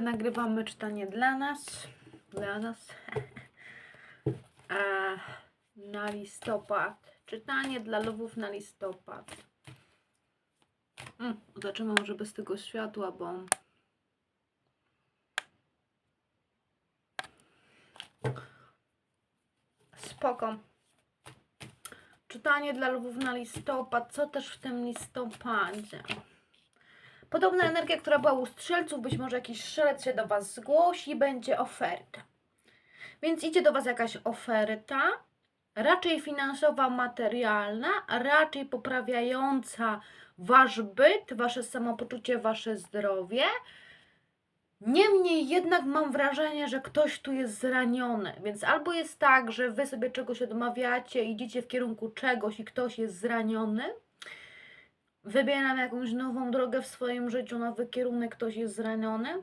nagrywamy czytanie dla nas. Dla nas. Na listopad. Czytanie dla lwów na listopad. Mm, zobaczymy może bez tego światła, bo spoko. Czytanie dla lwów na listopad. Co też w tym listopadzie? Podobna energia, która była u strzelców, być może jakiś strzelec się do Was zgłosi, będzie oferta. Więc idzie do Was jakaś oferta, raczej finansowa, materialna, raczej poprawiająca Wasz byt, Wasze samopoczucie, Wasze zdrowie. Niemniej jednak mam wrażenie, że ktoś tu jest zraniony, więc albo jest tak, że Wy sobie czegoś odmawiacie, idziecie w kierunku czegoś i ktoś jest zraniony, wybieram jakąś nową drogę w swoim życiu, nowy kierunek, ktoś jest zraniony,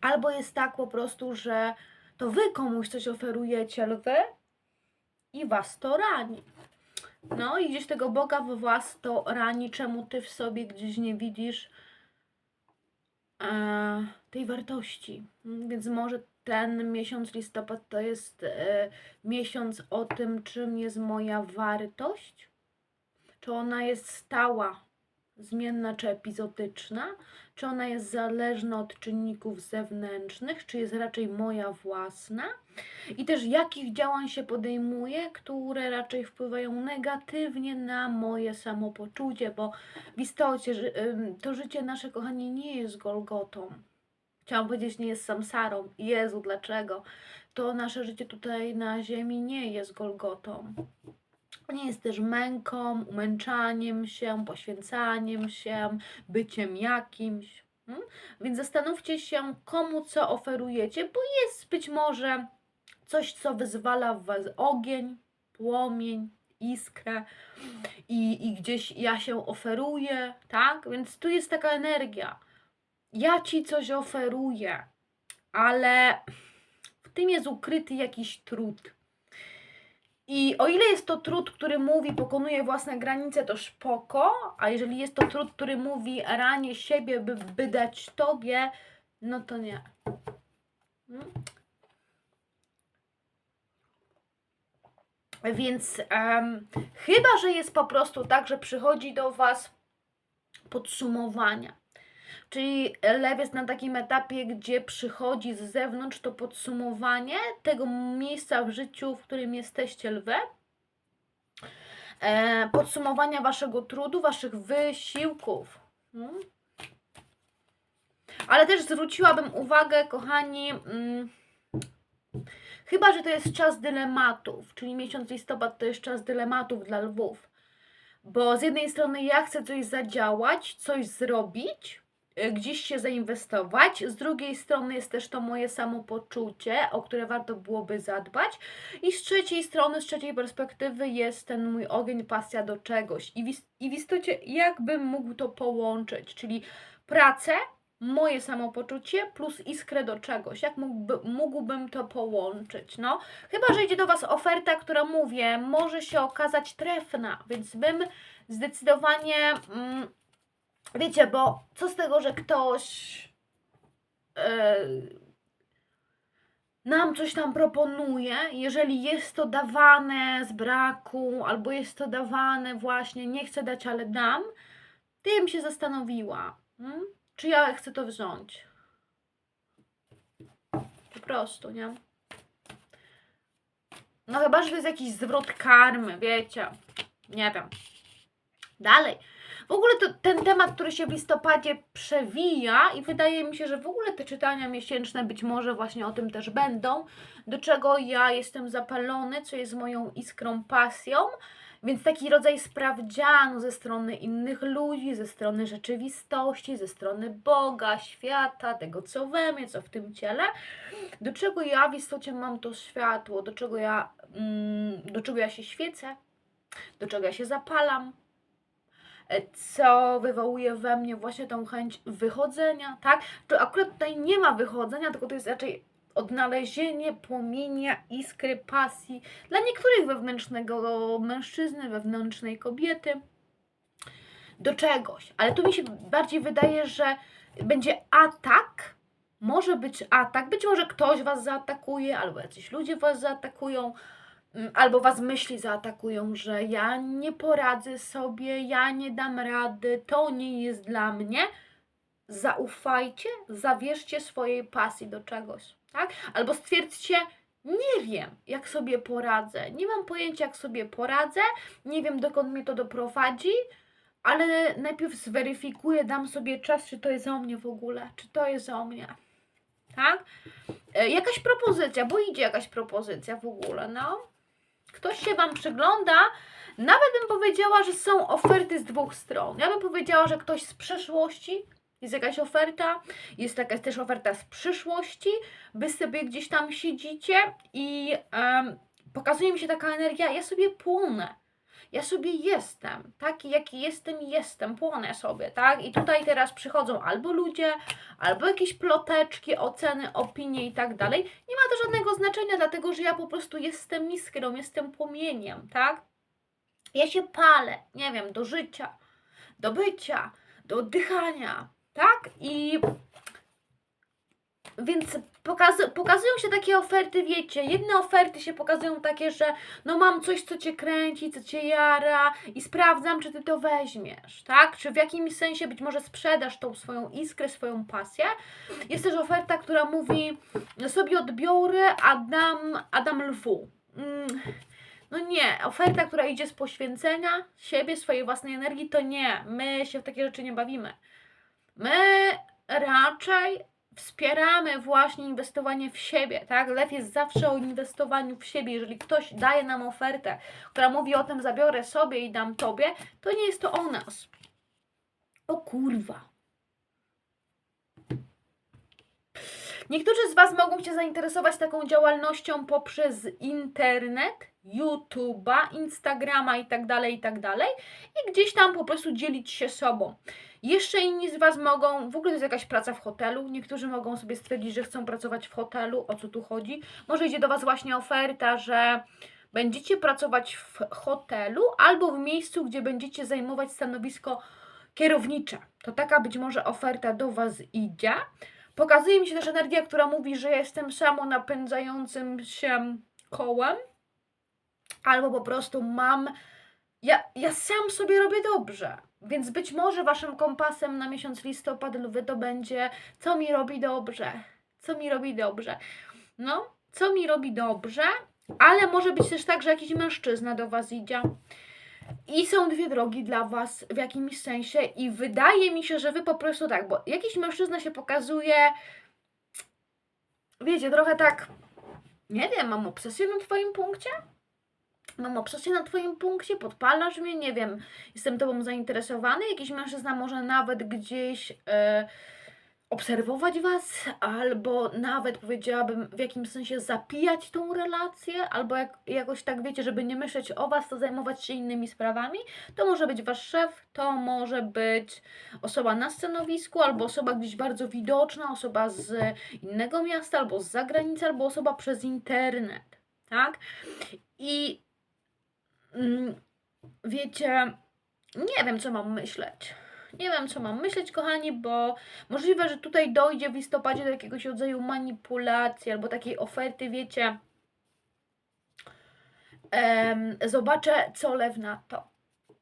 albo jest tak po prostu, że to wy komuś coś oferujecie, lwy, i was to rani. No i gdzieś tego Boga w was to rani, czemu ty w sobie gdzieś nie widzisz e, tej wartości. Więc może ten miesiąc listopad to jest e, miesiąc o tym, czym jest moja wartość czy ona jest stała, zmienna czy epizodyczna, czy ona jest zależna od czynników zewnętrznych, czy jest raczej moja własna i też jakich działań się podejmuje, które raczej wpływają negatywnie na moje samopoczucie, bo w istocie to życie nasze, kochani, nie jest Golgotą. Chciałam powiedzieć, nie jest samsarą. Jezu, dlaczego? To nasze życie tutaj na ziemi nie jest Golgotą nie jest też męką, umęczaniem się, poświęcaniem się, byciem jakimś. mm? Więc zastanówcie się, komu co oferujecie, bo jest być może coś, co wyzwala w Was ogień, płomień, iskrę i, i gdzieś ja się oferuję, tak? Więc tu jest taka energia. Ja Ci coś oferuję, ale w tym jest ukryty jakiś trud. I o ile jest to trud, który mówi, pokonuje własne granice, to spoko, a jeżeli jest to trud, który mówi, ranię siebie, by, by dać tobie, no to nie. Mm. Więc em, chyba, że jest po prostu tak, że przychodzi do Was podsumowania. Czyli lew jest na takim etapie, gdzie przychodzi z zewnątrz to podsumowanie tego miejsca w życiu, w którym jesteście lwem. E, podsumowania waszego trudu, waszych wysiłków. Mm. Ale też zwróciłabym uwagę, kochani, mm, chyba, że to jest czas dylematów, czyli miesiąc listopad to jest czas dylematów dla lwów. Bo z jednej strony ja chcę coś zadziałać, coś zrobić, gdzieś się zainwestować, z drugiej strony jest też to moje samopoczucie, o które warto byłoby zadbać. I z trzeciej strony, z trzeciej perspektywy jest ten mój ogień, pasja do czegoś. I w, i w istocie jakbym mógł to połączyć, czyli pracę, moje samopoczucie plus iskrę do czegoś, jak mógłby, mógłbym to połączyć, no? Chyba, że idzie do Was oferta, która mówię, może się okazać trefna, więc bym zdecydowanie mm, Wiecie, bo co z tego, że ktoś e, nam coś tam proponuje, jeżeli jest to dawane z braku, albo jest to dawane właśnie, nie chcę dać, ale dam, bym się zastanowiła, hmm? czy ja chcę to wziąć. Po prostu, nie? No chyba, że to jest jakiś zwrot karmy, wiecie. Nie wiem. Dalej. W ogóle to ten temat, który się w listopadzie przewija i wydaje mi się, że w ogóle te czytania miesięczne być może właśnie o tym też będą, do czego ja jestem zapalony, co jest moją iskrą pasją, więc taki rodzaj sprawdzianu ze strony innych ludzi, ze strony rzeczywistości, ze strony Boga, świata, tego co we mnie, co w tym ciele, do czego ja w istocie mam to światło, do czego ja, mm, do czego ja się świecę, do czego ja się zapalam, co wywołuje we mnie właśnie tą chęć wychodzenia, tak? To akurat tutaj nie ma wychodzenia, tylko to jest raczej odnalezienie płomienia, iskry, pasji dla niektórych wewnętrznego mężczyzny, wewnętrznej kobiety do czegoś. Ale tu mi się bardziej wydaje, że będzie atak może być atak, być może ktoś was zaatakuje, albo jacyś ludzie was zaatakują, albo was myśli zaatakują, że ja nie poradzę sobie, ja nie dam rady, to nie jest dla mnie. Zaufajcie, zawierzcie swojej pasji do czegoś, tak? Albo stwierdźcie, nie wiem, jak sobie poradzę, nie mam pojęcia, jak sobie poradzę, nie wiem, dokąd mnie to doprowadzi, ale najpierw zweryfikuję, dam sobie czas, czy to jest o mnie w ogóle, czy to jest o mnie. Tak? E, jakaś propozycja, bo idzie jakaś propozycja w ogóle, no. Ktoś się Wam przygląda, nawet bym powiedziała, że są oferty z dwóch stron. Ja bym powiedziała, że ktoś z przeszłości, jest jakaś oferta, jest jakaś też oferta z przyszłości, Wy sobie gdzieś tam siedzicie i em, pokazuje mi się taka energia, ja sobie płonę. Ja sobie jestem, taki jaki jestem, jestem, płonę sobie, tak? I tutaj teraz przychodzą albo ludzie, albo jakieś ploteczki, oceny, opinie i tak dalej. Nie ma to żadnego znaczenia, dlatego że ja po prostu jestem iskrą, jestem płomieniem, tak? Ja się palę, nie wiem, do życia, do bycia, do oddychania, tak? I więc pokazu- pokazują się takie oferty, wiecie, jedne oferty się pokazują takie, że no mam coś, co cię kręci, co cię jara i sprawdzam, czy ty to weźmiesz, tak? Czy w jakimś sensie być może sprzedasz tą swoją iskrę, swoją pasję. Jest też oferta, która mówi, no sobie odbiorę, a dam, a dam lwu. Mm. No nie, oferta, która idzie z poświęcenia siebie, swojej własnej energii, to nie. My się w takie rzeczy nie bawimy. My raczej wspieramy właśnie inwestowanie w siebie, tak? Lew jest zawsze o inwestowaniu w siebie. Jeżeli ktoś daje nam ofertę, która mówi o tym, zabiorę sobie i dam tobie, to nie jest to o nas. O kurwa. Niektórzy z Was mogą się zainteresować taką działalnością poprzez internet, YouTube'a, Instagrama i tak dalej, i tak i gdzieś tam po prostu dzielić się sobą. Jeszcze inni z Was mogą, w ogóle to jest jakaś praca w hotelu, niektórzy mogą sobie stwierdzić, że chcą pracować w hotelu, o co tu chodzi. Może idzie do Was właśnie oferta, że będziecie pracować w hotelu albo w miejscu, gdzie będziecie zajmować stanowisko kierownicze. To taka być może oferta do Was idzie. Pokazuje mi się też energia, która mówi, że jestem samo napędzającym się kołem, albo po prostu mam. Ja, ja sam sobie robię dobrze. Więc być może waszym kompasem na miesiąc listopad lwy to będzie, co mi robi dobrze. Co mi robi dobrze. No, co mi robi dobrze, ale może być też tak, że jakiś mężczyzna do was idzie. I są dwie drogi dla was w jakimś sensie, i wydaje mi się, że wy po prostu tak, bo jakiś mężczyzna się pokazuje, wiecie, trochę tak, nie wiem, mam obsesję na twoim punkcie? Mam obsesję na twoim punkcie, podpalasz mnie, nie wiem, jestem tobą zainteresowany, jakiś mężczyzna może nawet gdzieś e, obserwować was, albo nawet powiedziałabym w jakimś sensie zapijać tą relację, albo jak, jakoś tak wiecie, żeby nie myśleć o was, to zajmować się innymi sprawami. To może być wasz szef, to może być osoba na stanowisku, albo osoba gdzieś bardzo widoczna, osoba z innego miasta, albo z zagranicy, albo osoba przez internet, tak? I wiecie, nie wiem, co mam myśleć. Nie wiem, co mam myśleć, kochani, bo możliwe, że tutaj dojdzie w listopadzie do jakiegoś rodzaju manipulacji albo takiej oferty, wiecie. Zobaczę, co lew na to.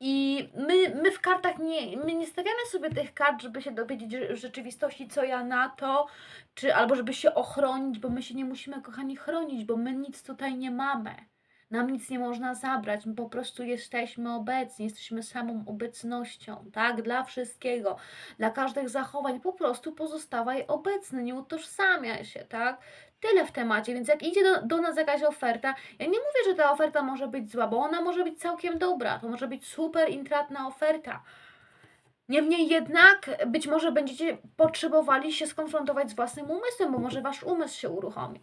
I my, my w kartach nie, my nie stawiamy sobie tych kart, żeby się dowiedzieć w rzeczywistości, co ja na to, czy albo żeby się ochronić, bo my się nie musimy, kochani, chronić, bo my nic tutaj nie mamy. Nam nic nie można zabrać, my po prostu jesteśmy obecni, jesteśmy samą obecnością, tak? Dla wszystkiego, dla każdych zachowań, po prostu pozostawaj obecny, nie utożsamiaj się, tak? Tyle w temacie, więc jak idzie do, do nas jakaś oferta, ja nie mówię, że ta oferta może być zła, bo ona może być całkiem dobra, to może być super intratna oferta. Niemniej jednak być może będziecie potrzebowali się skonfrontować z własnym umysłem, bo może wasz umysł się uruchomi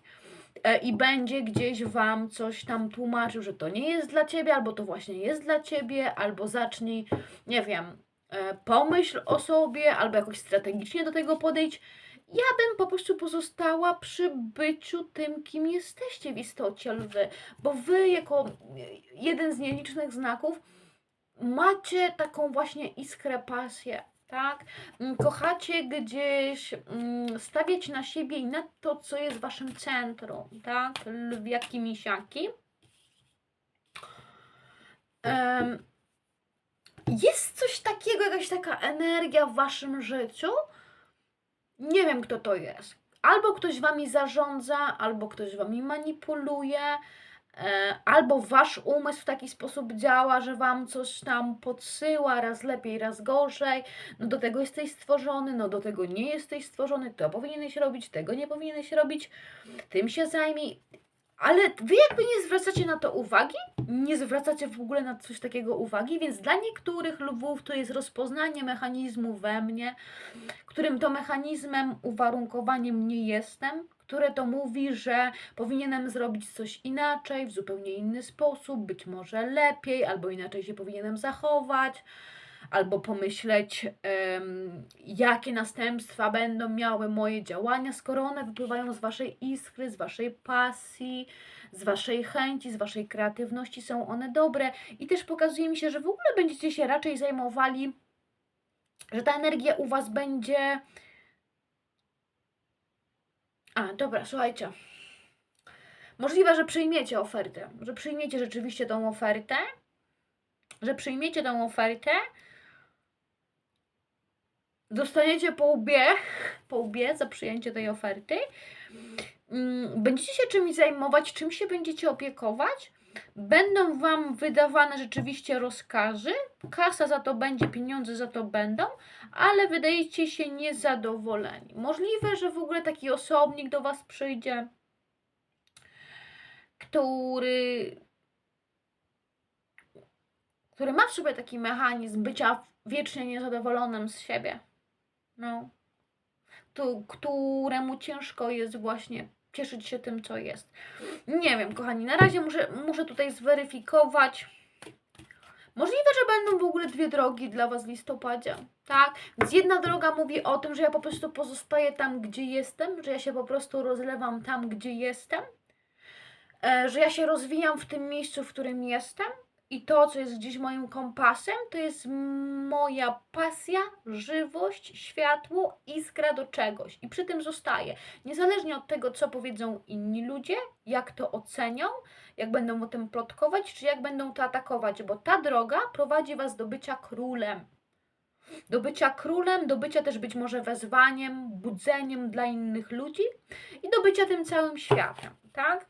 i będzie gdzieś Wam coś tam tłumaczył, że to nie jest dla Ciebie, albo to właśnie jest dla Ciebie, albo zacznij, nie wiem, e, pomyśl o sobie, albo jakoś strategicznie do tego podejdź. Ja bym po prostu pozostała przy byciu tym, kim jesteście w istocie lwy, bo Wy jako jeden z nielicznych znaków macie taką właśnie iskrę, pasję tak? Mm, Kochacie gdzieś mm, stawiać na siebie i na to, co jest waszym centrum, tak? Misiaki. Em, jest coś takiego, jakaś taka energia w waszym życiu. Nie wiem, kto to jest. Albo ktoś wami zarządza, albo ktoś wami manipuluje, albo wasz umysł w taki sposób działa, że wam coś tam podsyła, raz lepiej, raz gorzej. No do tego jesteś stworzony, no do tego nie jesteś stworzony, to powinieneś robić, tego nie powinieneś robić, tym się zajmij. Ale wy jakby nie zwracacie na to uwagi, nie zwracacie w ogóle na coś takiego uwagi, więc dla niektórych lwów to jest rozpoznanie mechanizmu we mnie, którym to mechanizmem, uwarunkowaniem nie jestem, które to mówi, że powinienem zrobić coś inaczej, w zupełnie inny sposób, być może lepiej, albo inaczej się powinienem zachować, albo pomyśleć, em, jakie następstwa będą miały moje działania, skoro one wypływają z waszej iskry, z waszej pasji, z waszej chęci, z waszej kreatywności, są one dobre. I też pokazuje mi się, że w ogóle będziecie się raczej zajmowali, że ta energia u was będzie. A, dobra, słuchajcie. Możliwe, że przyjmiecie ofertę, że przyjmiecie rzeczywiście tą ofertę, że przyjmiecie tą ofertę, dostaniecie po łbie, po łbie za przyjęcie tej oferty, Mm, będziecie się czymś zajmować, czym się będziecie opiekować, będą Wam wydawane rzeczywiście rozkazy, kasa za to będzie, pieniądze za to będą, ale wydajecie się niezadowoleni. Możliwe, że w ogóle taki osobnik do Was przyjdzie, który, który ma w sobie taki mechanizm bycia wiecznie niezadowolonym z siebie. No. Tu, któremu ciężko jest właśnie cieszyć się tym, co jest. Nie wiem, kochani, na razie muszę, muszę tutaj zweryfikować. Możliwe, że będą w ogóle dwie drogi dla Was w listopadzie, tak? Więc jedna droga mówi o tym, że ja po prostu pozostaję tam, gdzie jestem, że ja się po prostu rozlewam tam, gdzie jestem, e, że ja się rozwijam w tym miejscu, w którym jestem i to, co jest gdzieś moim kompasem, to jest moja pasja, żywość, światło, iskra do czegoś. I przy tym zostaję. Niezależnie od tego, co powiedzą inni ludzie, jak to ocenią, jak będą o tym plotkować, czy jak będą to atakować, bo ta droga prowadzi Was do bycia królem. Do bycia królem, do bycia też być może wezwaniem, budzeniem dla innych ludzi i do bycia tym całym światem, tak?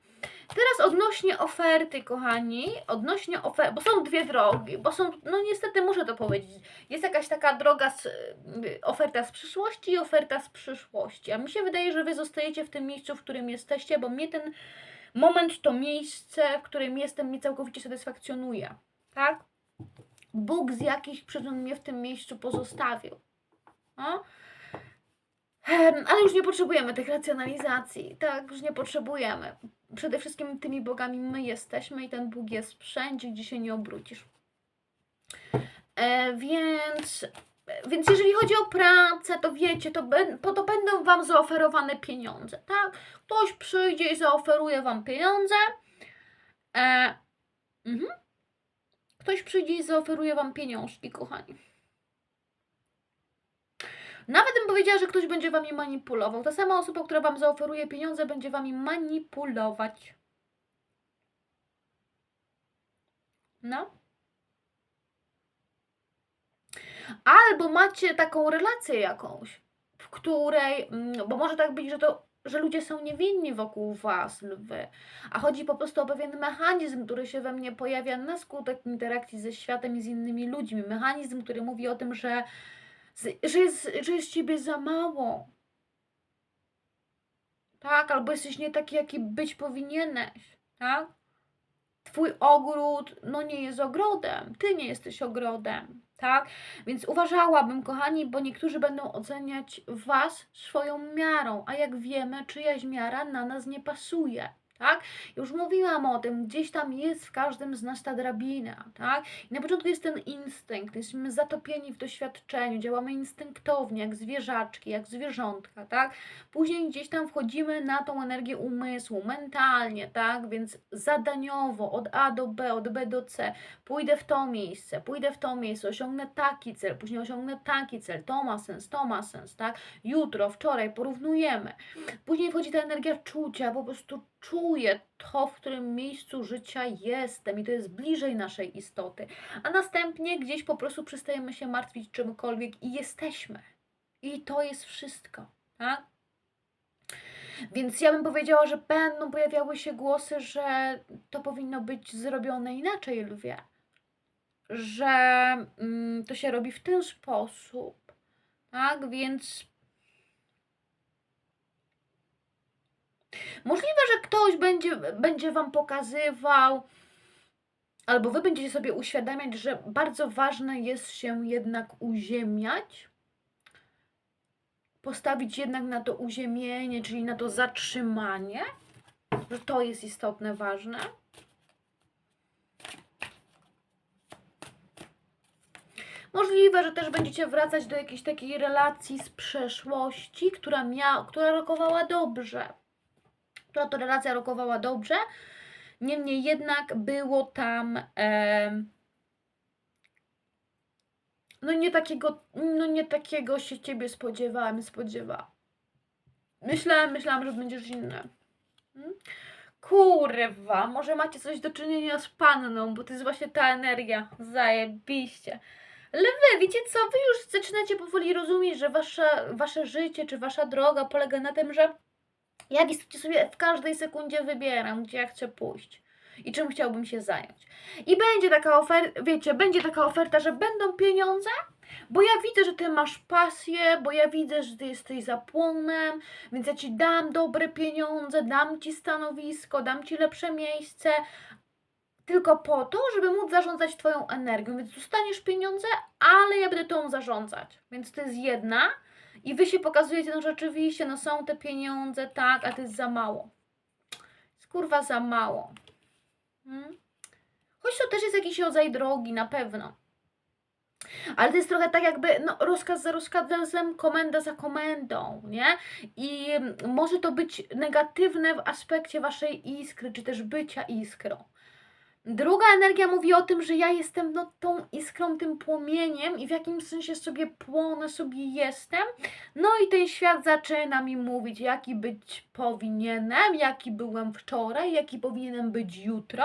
Odnośnie oferty, kochani, odnośnie oferty, bo są dwie drogi, bo są, no niestety muszę to powiedzieć, jest jakaś taka droga, z, oferta z przyszłości i oferta z przyszłości, a mi się wydaje, że Wy zostajecie w tym miejscu, w którym jesteście, bo mnie ten moment, to miejsce, w którym jestem, mnie całkowicie satysfakcjonuje, tak? Bóg z jakichś przyczyn mnie w tym miejscu pozostawił. No? Em, Ale już nie potrzebujemy tych racjonalizacji, tak? Już nie potrzebujemy. Przede wszystkim tymi bogami my jesteśmy i ten Bóg jest wszędzie, gdzie się nie obrócisz. E, więc, więc jeżeli chodzi o pracę, to wiecie, to, to będą Wam zaoferowane pieniądze, tak? Ktoś przyjdzie i zaoferuje Wam pieniądze. E, mhm. Ktoś przyjdzie i zaoferuje Wam pieniążki, kochani. Nawet bym powiedziała, że ktoś będzie Wami manipulował. Ta sama osoba, która Wam zaoferuje pieniądze, będzie Wami manipulować. No. Albo macie taką relację jakąś, w której, mm, bo może tak być, że to, że ludzie są niewinni wokół Was, lwy, a chodzi po prostu o pewien mechanizm, który się we mnie pojawia na skutek interakcji ze światem i z innymi ludźmi. Mechanizm, który mówi o tym, że że jest, że jest ciebie za mało. Tak, albo jesteś nie taki, jaki być powinieneś, tak? Twój ogród, no nie jest ogrodem, ty nie jesteś ogrodem, tak? Więc uważałabym, kochani, bo niektórzy będą oceniać was swoją miarą, a jak wiemy, czyjaś miara na nas nie pasuje, tak? Już mówiłam o tym, gdzieś tam jest w każdym z nas ta drabina, tak? I na początku jest ten instynkt, jesteśmy zatopieni w doświadczeniu, działamy instynktownie, jak zwierzaczki, jak zwierzątka, tak? Później gdzieś tam wchodzimy na tą energię umysłu, mentalnie, tak? Więc zadaniowo, od A do B, od B do C, pójdę w to miejsce, pójdę w to miejsce, osiągnę taki cel, później osiągnę taki cel, to ma sens, to ma sens, tak? Jutro, wczoraj porównujemy. Później wchodzi ta energia czucia, po prostu czuję to, w którym miejscu życia jestem i to jest bliżej naszej istoty. A następnie gdzieś po prostu przestajemy się martwić czymkolwiek i jesteśmy. I to jest wszystko, tak? Więc ja bym powiedziała, że będą pojawiały się głosy, że to powinno być zrobione inaczej, lwie. Że mm, to się robi w ten sposób. Tak, więc Możliwe, że ktoś będzie, będzie Wam pokazywał, albo Wy będziecie sobie uświadamiać, że bardzo ważne jest się jednak uziemiać, postawić jednak na to uziemienie, czyli na to zatrzymanie, że to jest istotne, ważne. Możliwe, że też będziecie wracać do jakiejś takiej relacji z przeszłości, która, mia, która rokowała dobrze która to relacja rokowała dobrze. Niemniej jednak było tam e, no nie takiego, no nie takiego się ciebie spodziewałem, spodziewałam. Myślałam, myślałam, że będziesz inny. Hmm? Kurwa, może macie coś do czynienia z panną, bo to jest właśnie ta energia. Zajebiście. Ale wy, wiecie co, wy już zaczynacie powoli rozumieć, że wasze, wasze życie czy wasza droga polega na tym, że ja istocie sobie w każdej sekundzie wybieram, gdzie ja chcę pójść i czym chciałbym się zająć. I będzie taka oferta, wiecie, będzie taka oferta, że będą pieniądze, bo ja widzę, że ty masz pasję, bo ja widzę, że ty jesteś zapłonem, więc ja ci dam dobre pieniądze, dam ci stanowisko, dam ci lepsze miejsce, tylko po to, żeby móc zarządzać twoją energią. Więc dostaniesz pieniądze, ale ja będę tą zarządzać. Więc to jest jedna. I wy się pokazujecie, no rzeczywiście, no są te pieniądze, tak, a to jest za mało. Jest kurwa za mało. Hmm? Choć to też jest jakiś rodzaj drogi, na pewno. Ale to jest trochę tak jakby no, rozkaz za rozkazem, komenda za komendą, nie? I może to być negatywne w aspekcie waszej iskry, czy też bycia iskrą. Druga energia mówi o tym, że ja jestem no, tą iskrą, tym płomieniem i w jakimś sensie sobie płonę, sobie jestem. No i ten świat zaczyna mi mówić, jaki być powinienem, jaki byłem wczoraj, jaki powinienem być jutro.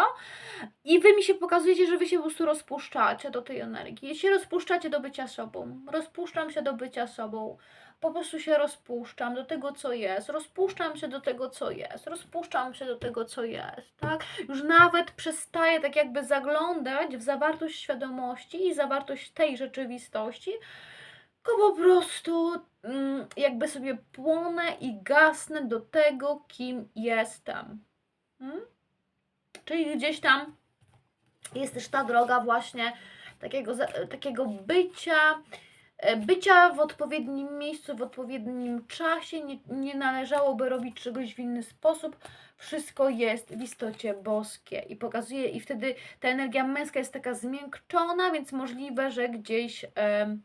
I wy mi się pokazujecie, że wy się po prostu rozpuszczacie do tej energii. Się rozpuszczacie do bycia sobą. Rozpuszczam się do bycia sobą po prostu się rozpuszczam do tego, co jest, rozpuszczam się do tego, co jest, rozpuszczam się do tego, co jest, tak? Już nawet przestaję tak jakby zaglądać w zawartość świadomości i zawartość tej rzeczywistości, tylko po prostu mm, jakby sobie płonę i gasnę do tego, kim jestem. Hmm? Czyli gdzieś tam jest też ta droga właśnie takiego, takiego bycia, bycia w odpowiednim miejscu, w odpowiednim czasie, nie, nie należałoby robić czegoś w inny sposób. Wszystko jest w istocie boskie i pokazuje, i wtedy ta energia męska jest taka zmiękczona, więc możliwe, że gdzieś e,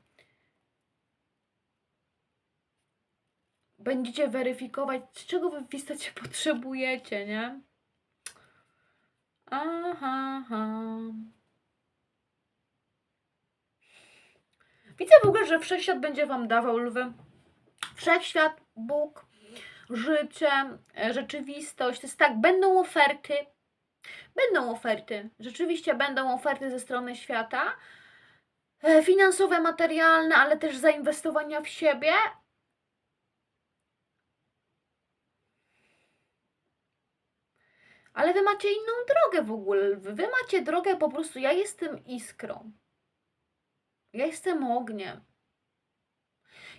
będziecie weryfikować, czego wy w istocie potrzebujecie, nie? Aha, aha. Widzę w ogóle, że wszechświat będzie Wam dawał lwy. Wszechświat, Bóg, życie, e, rzeczywistość. To jest tak, będą oferty. Będą oferty. Rzeczywiście będą oferty ze strony świata. E, finansowe, materialne, ale też zainwestowania w siebie. Ale wy macie inną drogę w ogóle. Wy macie drogę po prostu, ja jestem iskrą. Ja jestem ogniem.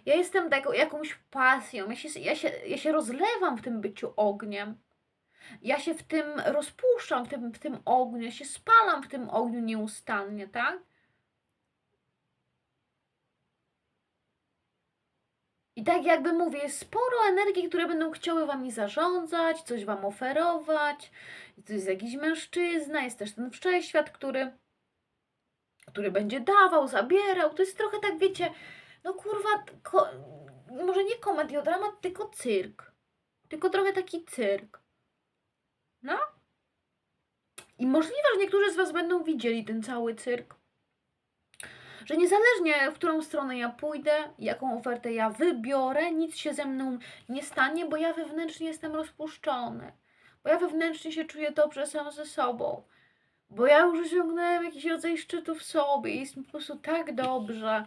Ja jestem taką jakąś pasją. Ja się, ja, się, ja się rozlewam w tym byciu ogniem. Ja się w tym rozpuszczam, w tym, w tym ogniu. Ja się spalam w tym ogniu nieustannie, tak? I tak jakby mówię, jest sporo energii, które będą chciały wami zarządzać, coś wam oferować. To jest jakiś mężczyzna, jest też ten wszechświat, który, który będzie dawał, zabierał. To jest trochę tak, wiecie, no kurwa, ko, może nie komediodramat, tylko cyrk. Tylko trochę taki cyrk. No. I możliwe, że niektórzy z Was będą widzieli ten cały cyrk. Że niezależnie w którą stronę ja pójdę, jaką ofertę ja wybiorę, nic się ze mną nie stanie, bo ja wewnętrznie jestem rozpuszczony. Bo ja wewnętrznie się czuję dobrze sam ze sobą. Bo ja już osiągnąłem jakiś rodzaj szczytu w sobie i jest mi po prostu tak dobrze.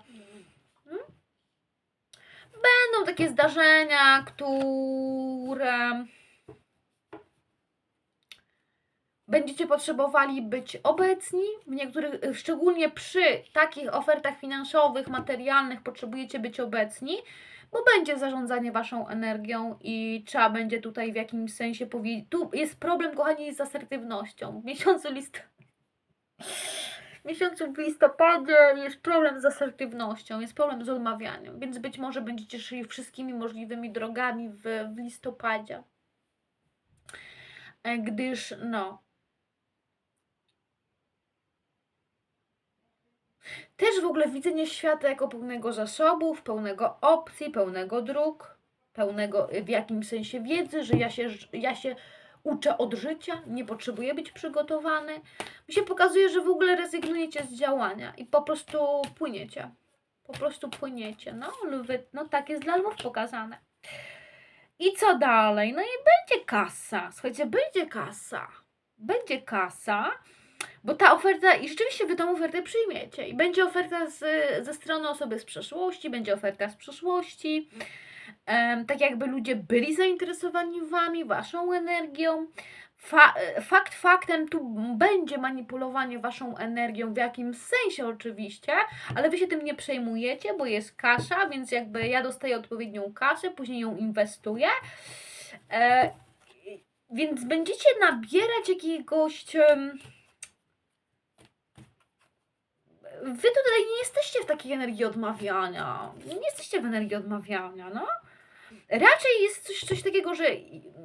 Hmm? Będą takie zdarzenia, które będziecie potrzebowali być obecni. W niektórych, szczególnie przy takich ofertach finansowych, materialnych, potrzebujecie być obecni, bo będzie zarządzanie waszą energią i trzeba będzie tutaj w jakimś sensie powiedzieć. Tu jest problem, kochani, z asertywnością. W miesiącu list. W miesiącu w listopadzie jest problem z asertywnością, jest problem z odmawianiem, więc być może będziecie szli wszystkimi możliwymi drogami w, w listopadzie. E, Gdyż, no, Też w ogóle widzenie świata jako pełnego zasobów, pełnego opcji, pełnego dróg, pełnego w jakimś sensie wiedzy, że ja się, ja się uczę od życia, nie potrzebuję być przygotowany. Mi się pokazuje, że w ogóle rezygnujecie z działania i po prostu płyniecie. Po prostu płyniecie. No, lwy, no tak jest dla lwów pokazane. I co dalej? No i będzie kasa. Słuchajcie, będzie kasa. Będzie kasa. Bo ta oferta, i rzeczywiście wy tą ofertę przyjmiecie. I będzie oferta z, ze strony osoby z przeszłości, będzie oferta z przyszłości. Tak jakby ludzie byli zainteresowani wami, waszą energią. Fa fakt faktem, tu będzie manipulowanie waszą energią, w jakimś sensie oczywiście, ale wy się tym nie przejmujecie, bo jest kasza, więc jakby ja dostaję odpowiednią kasę, później ją inwestuję. E, więc będziecie nabierać jakiegoś. wy tutaj nie jesteście w takiej energii odmawiania. Nie jesteście w energii odmawiania, no. Raczej jest coś, coś takiego, że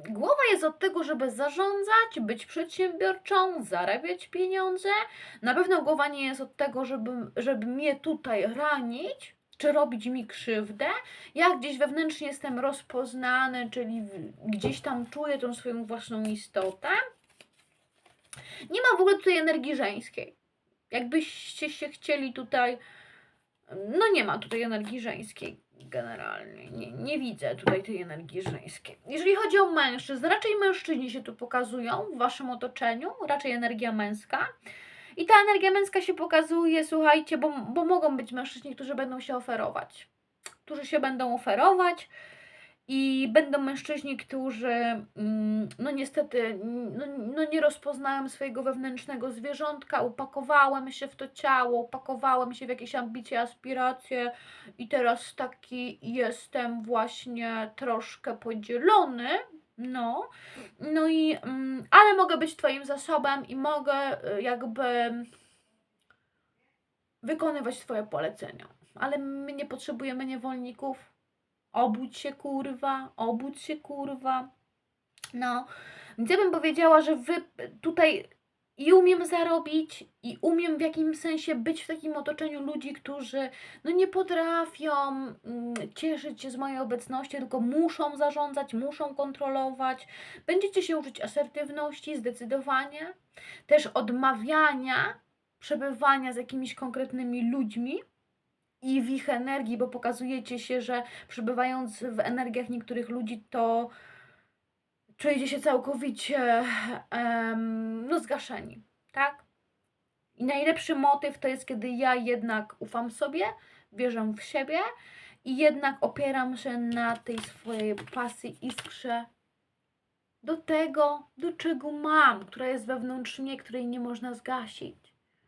głowa jest od tego, żeby zarządzać, być przedsiębiorczą, zarabiać pieniądze. Na pewno głowa nie jest od tego, żeby, żeby mnie tutaj ranić, czy robić mi krzywdę. Ja gdzieś wewnętrznie jestem rozpoznany, czyli gdzieś tam czuję tą swoją własną istotę. Nie ma w ogóle tutaj energii żeńskiej. Jakbyście się chcieli tutaj. No nie ma tutaj energii żeńskiej generalnie. Nie, nie widzę tutaj tej energii żeńskiej. Jeżeli chodzi o mężczyzn, raczej mężczyźni się tu pokazują w waszym otoczeniu, raczej energia męska. I ta energia męska się pokazuje, słuchajcie, bo, bo mogą być mężczyźni, którzy będą się oferować. Którzy się będą oferować. I będą mężczyźni, którzy, mm, no niestety, no, no nie rozpoznałem swojego wewnętrznego zwierzątka, upakowałem się w to ciało, upakowałem się w jakieś ambicje, aspiracje i teraz taki jestem właśnie troszkę podzielony, no, no i, mm, ale mogę być Twoim zasobem i mogę y, jakby wykonywać Twoje polecenia, ale my nie potrzebujemy niewolników, obudź się kurwa, obudź się kurwa. No, więc ja bym powiedziała, że wy tutaj i umiem zarobić, i umiem w jakimś sensie być w takim otoczeniu ludzi, którzy no nie potrafią mm, cieszyć się z mojej obecności, tylko muszą zarządzać, muszą kontrolować. Będziecie się uczyć asertywności, zdecydowanie, też odmawiania przebywania z jakimiś konkretnymi ludźmi, i w ich energii, bo pokazujecie się, że przebywając w energiach niektórych ludzi, to czujecie się całkowicie em, no, zgaszeni, tak? I najlepszy motyw to jest, kiedy ja jednak ufam sobie, wierzę w siebie i jednak opieram się na tej swojej pasji, iskrze do tego, do czego mam, która jest wewnątrz mnie, której nie można zgasić.